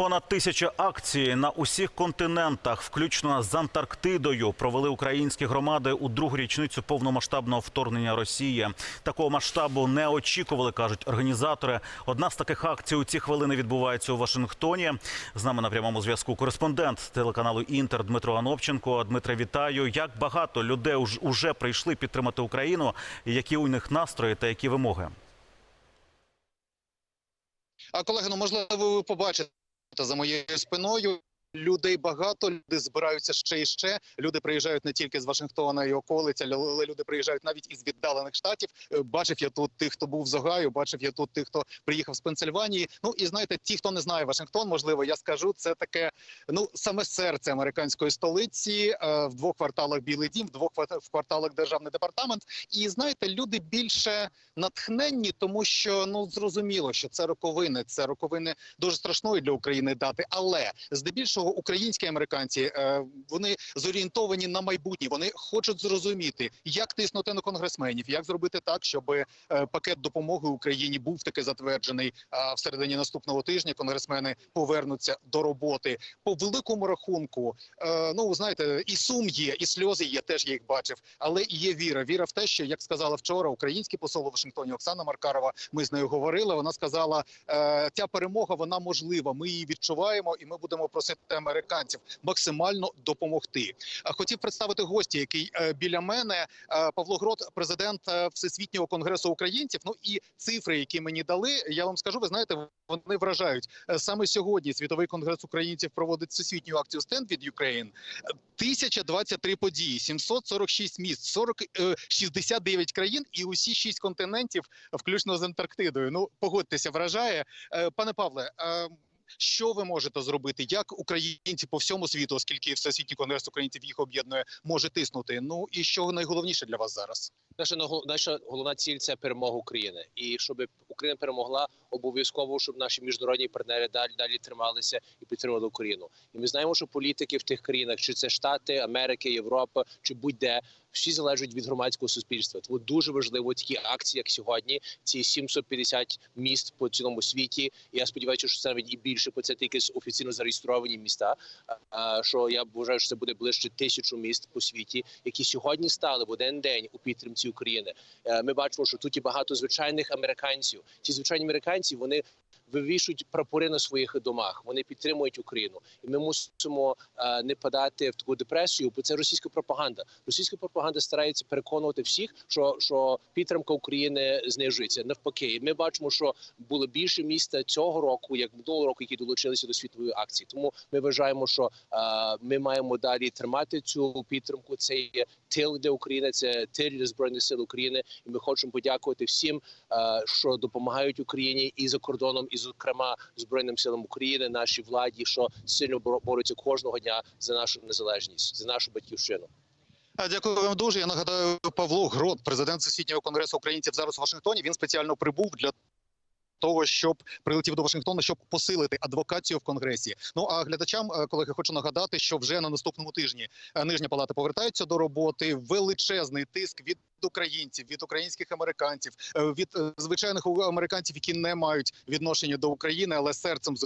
Понад тисяча акцій на усіх континентах, включно з Антарктидою, провели українські громади у другу річницю повномасштабного вторгнення Росії. Такого масштабу не очікували, кажуть організатори. Одна з таких акцій у ці хвилини відбувається у Вашингтоні. З нами на прямому зв'язку кореспондент телеканалу Інтер Дмитро Анопченко. Дмитре, вітаю. Як багато людей уже прийшли підтримати Україну? Які у них настрої та які вимоги? А колеги, ну можливо, ви побачите за моєю спиною. Людей багато, люди збираються ще і ще. Люди приїжджають не тільки з Вашингтона і околиця, але люди приїжджають навіть із віддалених штатів. Е, Бачив я тут тих, хто був з Огайо, бачив я тут тих, хто приїхав з Пенсильванії. Ну і знаєте, ті, хто не знає Вашингтон, можливо, я скажу, це таке ну саме серце американської столиці. Е, В двох кварталах Білий Дім, в двох кварталах Державний департамент. І знаєте, люди більше натхненні, тому що ну зрозуміло, що це роковини, це роковини дуже страшної для України дати. Але здебільшого українські американці е, вони зорієнтовані на майбутнє. Вони хочуть зрозуміти, як тиснути на конгресменів, як зробити так, щоб е, пакет допомоги Україні був таки затверджений. А в середині наступного тижня конгресмени повернуться до роботи по великому рахунку. Е, ну знаєте, і сум є, і сльози є. Теж я їх бачив, але і є віра. Віра в те, що як сказала вчора український посол у Вашингтоні Оксана Маркарова. Ми з нею говорили. Вона сказала, ця перемога вона можлива. Ми її відчуваємо, і ми будемо просити американців максимально допомогти. Хотів представити гості, який е, біля мене Е, Павло Грот, президент е, Всесвітнього конгресу українців. Ну і цифри, які мені дали, я вам скажу, ви знаєте, вони вражають. Саме сьогодні світовий конгрес українців проводить всесвітню акцію «Stand with Ukraine». Е, 1023 події, 746 міст, 40, е, 69 країн і усі шість континентів, включно з Антарктидою. Ну погодьтеся, вражає, пане Павле. Що ви можете зробити? Як українці по всьому світу, оскільки всесвітній конгрес українців їх об'єднує, може тиснути? Ну і що найголовніше для вас зараз? Наша наша головна ціль це перемога України, і щоб Україна перемогла, обов'язково, щоб наші міжнародні партнери далі далі трималися і підтримували Україну. І ми знаємо, що політики в тих країнах, чи це Штати, Америки, Європа, чи будь-де, всі залежать від громадського суспільства. Тому дуже важливо такі акції, як сьогодні, ці 750 міст по цілому світі. Я сподіваюся, що це навіть і більше, бо це тільки офіційно зареєстровані міста. Що я вважаю, що це буде ближче тисячу міст по світі, які сьогодні стали в один день у підтримці України. Е, Ми бачимо, що тут є багато звичайних американців. Ці звичайні американці вони вивішують прапори на своїх домах. Вони підтримують Україну, і ми мусимо е, не падати в таку депресію, бо це російська пропаганда. Російська пропаганда старається переконувати всіх, що, що підтримка України знижується. Навпаки, ми бачимо, що було більше міста цього року, як минулого року, які долучилися до світової акції. Тому ми вважаємо, що е, ми маємо далі тримати цю підтримку. Це є тил для України, це тил для збройних сил України. І ми хочемо подякувати всім, е, що допомагають Україні і за кордоном, і зокрема збройним силам України, нашій владі, що сильно бороться кожного дня за нашу незалежність, за нашу батьківщину. Дякую вам дуже. Я нагадаю, Павло Грот, президент сусіднього конгресу українців, зараз у Вашингтоні. Він спеціально прибув для. Того, щоб прилетів до Вашингтона, щоб посилити адвокацію в конгресі. Ну а глядачам, е, колеги, хочу нагадати, що вже на наступному тижні е, нижня палата повертається до роботи. Величезний тиск від українців, від українських американців, е, від звичайних американців, які не мають відношення до України, але серцем з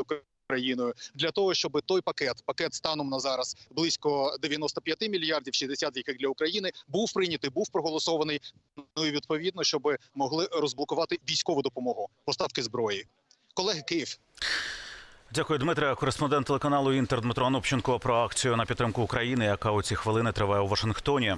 Україною, для того, щоб той пакет, пакет станом на зараз близько 95 мільярдів, 60 яких для України, був прийнятий, був проголосований. Ну і відповідно, щоб могли розблокувати військову допомогу, поставки зброї. Колеги, Київ. Дякую, Дмитре. Кореспондент телеканалу Інтер Дмитро Анопченко про акцію на підтримку України, яка у ці хвилини триває у Вашингтоні.